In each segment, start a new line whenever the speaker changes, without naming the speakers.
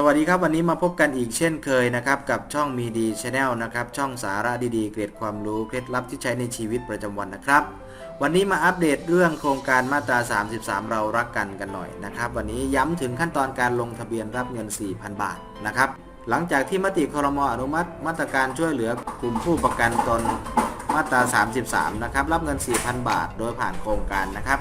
สวัสดีครับวันนี้มาพบกันอีกเช่นเคยนะครับกับช่องมีดีชาแนลนะครับช่องสาระดีๆ เกร็ดความรู้เคล็ดลับที่ใช้ในชีวิตประจำวันนะครับ วันนี้มาอัปเดตเรื่องโครงการมาตรา 33 เรารักกันกันหน่อยนะครับวันนี้ย้ำถึงขั้นตอนการลงทะเบียนรับเงิน 4,000 บาทนะครับหลังจากที่มติครมอนุมัติ มาตรการช่วยเหลือกลุ่มผู้ประกันตนมาตรา 33 นะครับรับเงิน 4,000 บาท โดยผ่านโครงการนะครับ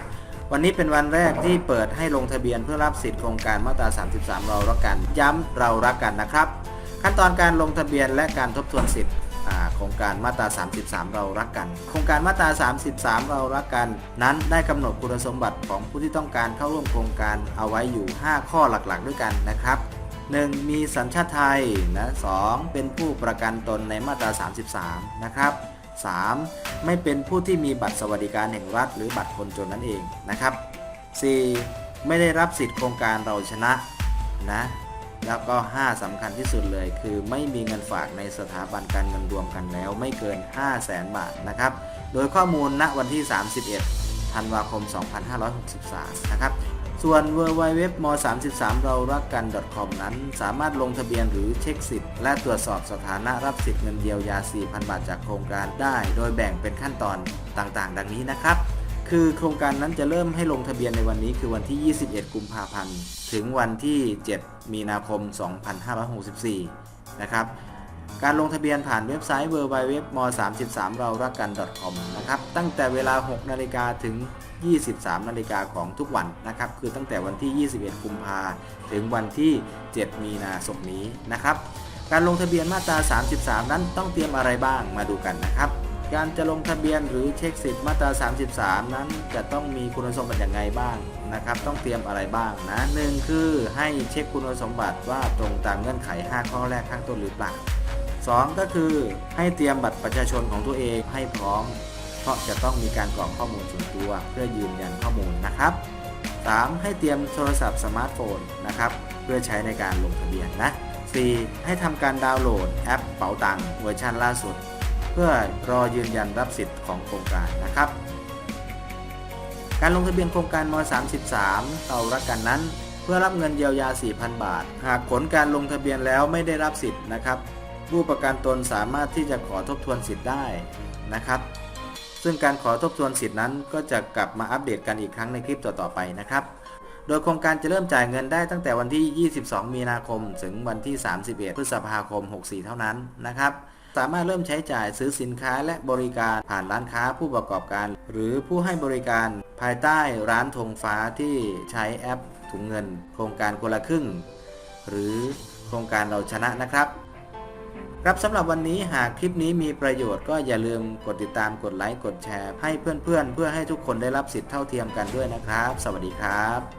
วันนี้เป็นวันแรกที่เปิดให้ลงทะเบียนเพื่อรับสิทธิโครงการมาตรา 33 เรารักกันย้ำเรารักกันนะครับ ขั้นตอนการลงทะเบียนและการทบทวนสิทธิ์โครงการมาตรา 33 เรารักกัน โครงการมาตรา 33 เรารักกัน นั้นได้กำหนดคุณสมบัติของผู้ที่ต้องการเข้าร่วมโครงการเอาไว้อยู่ 5 ข้อหลักๆ ด้วยกันนะครับ 1. มีสัญชาติไทยนะ 2. เป็นผู้ประกันตนในมาตรา 33 นะครับ 3. ไม่เป็นผู้ที่มีบัตรสวัสดิการแห่งรัฐ หรือบัตรคนจนนั่นเองนะครับ 4. ไม่ได้รับสิทธิโครงการเราชนะนะแล้วก็ 5สำคัญที่สุดเลย คือไม่มีเงินฝากในสถาบันการเงินรวมกันแล้วไม่เกิน 5 0 0แสนบาทนะครับ โดยข้อมูลณวันที่ 31 ธันวาคม 2563 นะครับ ส่วน w w w m 33เรารักกัน .com นั้น สามารถลงทะเบียนหรือเช็คสิทธิ์ และตรวจสอบสถานะรับสิทธิ์เงินเยียวยา 4,000 บาทจากโครงการได้ โดยแบ่งเป็นขั้นตอนต่างๆ ดังนี้นะครับ คือโครงการนั้นจะเริ่มให้ลงทะเบียนในวันนี้คือวันที่ 21 กุมภาพันธ์ ถึงวันที่ 7 มีนาคม 2564 นะครับ การลงทะเบียนผ่านเว็บไซต์ www m 33เรารักกัน .com นะครับ ตั้งแต่เวลา 6 นาฬิกาถึง 23 นาฬิกาของทุกวันนะครับ คือตั้งแต่วันที่ 21 กุมภาถึงวันที่ 7 มีนาคมนี้นะครับ การลงทะเบียนมาตรา 33 นั้นต้องเตรียมอะไรบ้างมาดูกันนะครับ การจะลงทะเบียนหรือเช็คสิทธิ์มาตรา 33 นั้นจะต้องมีคุณสมบัติอย่างไรบ้างนะครับ ต้องเตรียมอะไรบ้างนะหนึ่งคือให้เช็คคุณสมบัติว่าตรงตามเงื่อนไข 5 ข้อแรกข้างต้นหรือเปล่า2ก็คือให้เตรียมบัตรประชาชนของตัวเองให้พร้อม เพราะจะต้องมีการกรอกข้อมูลส่วนตัว เพื่อยืนยันข้อมูลนะครับ 3. ให้เตรียมโทรศัพท์สมาร์ทโฟนนะครับเพื่อใช้ในการลงทะเบียนนะ 4. ให้ทำการดาวน์โหลดแอปเป๋าตังเวอร์ชันล่าสุด เพื่อรอยืนยันรับสิทธิ์ของโครงการนะครับ การลงทะเบียนโครงการม 33 เรารักกันนั้น เพื่อรับเงินเยียวยา 4,000 บาท หากผลการลงทะเบียนแล้วไม่ได้รับสิทธิ์นะครับ ผู้ประกันตนสามารถที่จะขอทบทวนสิทธิ์ได้นะครับ ซึ่งการขอทบทวนสิทธิ์นั้นก็จะกลับมาอัปเดตกันอีกครั้งในคลิปต่อๆไปนะครับ โดยโครงการจะเริ่มจ่ายเงินได้ตั้งแต่วันที่ 22 มีนาคม ถึงวันที่ 31 พฤษภาคม 64 เท่านั้นนะครับสามารถเริ่มใช้จ่ายซื้อสินค้าและบริการผ่านร้านค้าผู้ประกอบการ หรือผู้ให้บริการภายใต้ร้านธงฟ้าที่ใช้แอปถุงเงิน โครงการคนละครึ่ง หรือโครงการเราชนะนะครับ ครับสำหรับวันนี้หากคลิปนี้มีประโยชน์ก็อย่าลืมกดติดตามกดไลค์กดแชร์ ให้เพื่อนๆเพื่อให้ทุกคนได้รับสิทธิ์เท่าเทียมกันด้วยนะครับ สวัสดีครับ